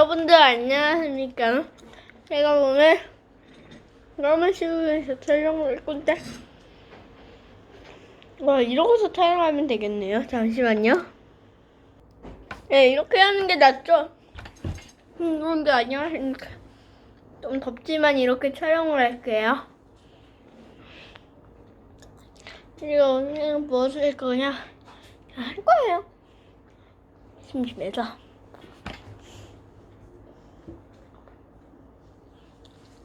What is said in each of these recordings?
여러분들 안녕하십니까? 제가 오늘 러머시브에서 촬영을 할 건데 와 이러고서 촬영하면 되겠네요. 잠시만요. 네 이렇게 하는 게 낫죠? 음, 여러분들 안녕하십니까? 좀 덥지만 이렇게 촬영을 할게요. 그리고 오늘 무엇을 할 거냐? 할 거예요. 심심해서.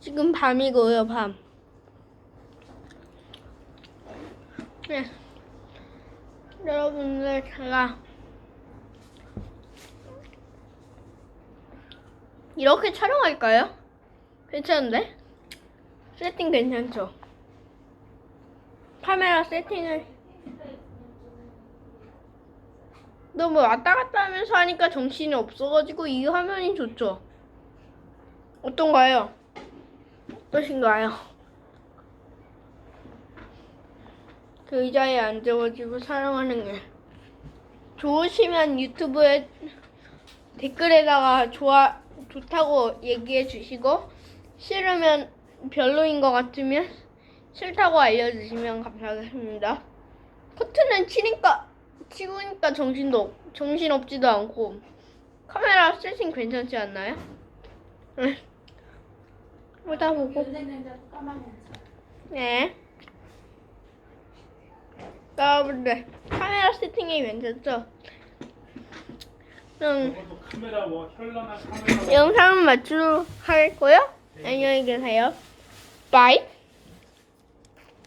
지금 밤이고요, 밤. 네. 여러분들, 제가 이렇게 촬영할까요? 괜찮은데? 세팅 괜찮죠? 카메라 세팅을 너무 왔다 갔다 하면서 하니까 정신이 없어가지고 이 화면이 좋죠? 어떤가요? 어떠신가요? 그 의자에 앉아가지고 사용하는 게 좋으시면 유튜브에 댓글에다가 좋아 좋다고 얘기해 주시고 싫으면 별로인 것 같으면 싫다고 알려주시면 감사하겠습니다. 커튼은 치니까 치우니까 정신도 없- 정신 없지도 않고 카메라 세팅 괜찮지 않나요? 응. 보다 보고. 네. 여러분들 카메라 세팅이 괜찮죠? 저것도 카메라 뭐 현란한 카메라 영상은 마치도록 하겠고요. 안녕히 계세요. 바이.